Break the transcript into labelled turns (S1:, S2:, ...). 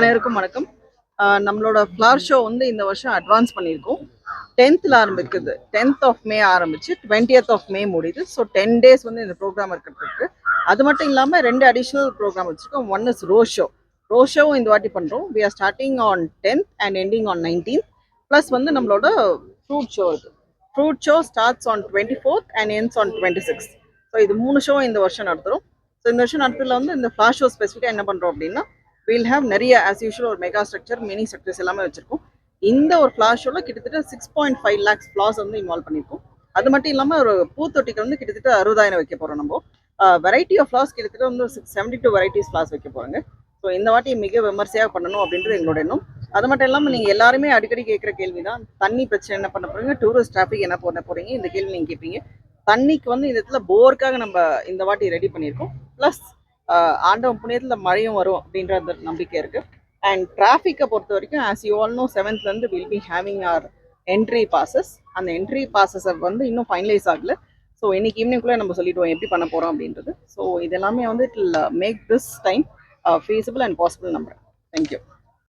S1: அனைவருக்கும் வணக்கம். நம்மளோட ஃப்ளார் ஷோ வந்து இந்த வருஷம் அட்வான்ஸ் பண்ணியிருக்கோம். டென்த்தில் ஆரம்பிக்குது. டென்த் ஆஃப் மே ஆரம்பிச்சு டுவெண்ட்டியத் ஆஃப் மே முடியுது. ஸோ டென் டேஸ் வந்து இந்த ப்ரோக்ராம் இருக்கிறதுக்கு. அது மட்டும் இல்லாமல் ரெண்டு அடிஷ்னல் ப்ரோக்ராம் வச்சுருக்கோம். One is rose show rose ஷோவும் இந்த வாட்டி பண்ணுறோம் we are starting on tenth and ending on nineteen plus வந்து நம்மளோட ஃப்ரூட் ஷோ இது fruit show starts on twenty fourth and ends on twenty six so இது மூணு show இந்த வருஷம் நடத்துகிறோம் ஸோ இந்த வருஷம் நடத்துல வந்து இந்த ஃப்ளாஷ் ஷோ ஸ்பெசிஃபிக்காக என்ன பண்ணுறோம் அப்படின்னா வில் ஹேவ் நிறைய ஆஸ் யூஷுவல் ஒரு மெகா ஸ்ட்ரக்சர் மினி ஸ்ட்ரக்சர்ஸ் எல்லாமே வச்சிருக்கோம். இந்த ஒரு ஃப்ளாஷ் ஷோவில் கிட்டத்தட்ட six point five lakhs flowers வந்து இன்வால்வ் பண்ணியிருக்கோம் அது மட்டும் இல்லாமல் ஒரு பூத்தொட்டிக்கு வந்து கிட்டத்தட்ட அறுபதாயிரம் வைக்க போகிறோம் நம்ம. வெரைட்டி ஆஃப் ஃப்ளாஸ் கிட்டத்தட்ட வந்து six seventy two varieties flowers வைக்க போகிறாங்க ஸோ இந்த வாட்டி மிக விமர்சையாக பண்ணணும் அப்படின்றது எங்களோட எண்ணம். அது மட்டும் இல்லாமல் நீங்கள் எல்லாருமே அடிக்கடி கேட்குற கேள்வி தான் தண்ணி பிரச்சனை என்ன பண்ண போறீங்க டூரிஸ்ட் டிராஃபிக் என்ன பண்ண போறீங்க இந்த கேள்வி நீங்கள் கேட்பீங்க. தண்ணிக்கு வந்து இந்த இடத்துல போருக்காக நம்ம இந்த வாட்டி ரெடி பண்ணியிருக்கோம். ப்ளஸ் ஆண்டவன் புண்ணியத்தில் மழையும் வரும் அப்படின்ற அந்த நம்பிக்கை இருக்குது அண்ட் டிராஃபிக்கை பொறுத்த வரைக்கும் as you all know செவன்த்லேருந்து will be having our entry passes அந்த என்ட்ரி பாசஸை வந்து இன்னும் ஃபைனலைஸ் ஆகல. ஸோ இன்னைக்கு ஈவினிங்குள்ளே நம்ம சொல்லிவிடுவோம் எப்படி பண்ண போகிறோம் அப்படின்றது. ஸோ இது எல்லாமே வந்து it make this time feasible and possible நம்புகிறேன் தேங்க்யூ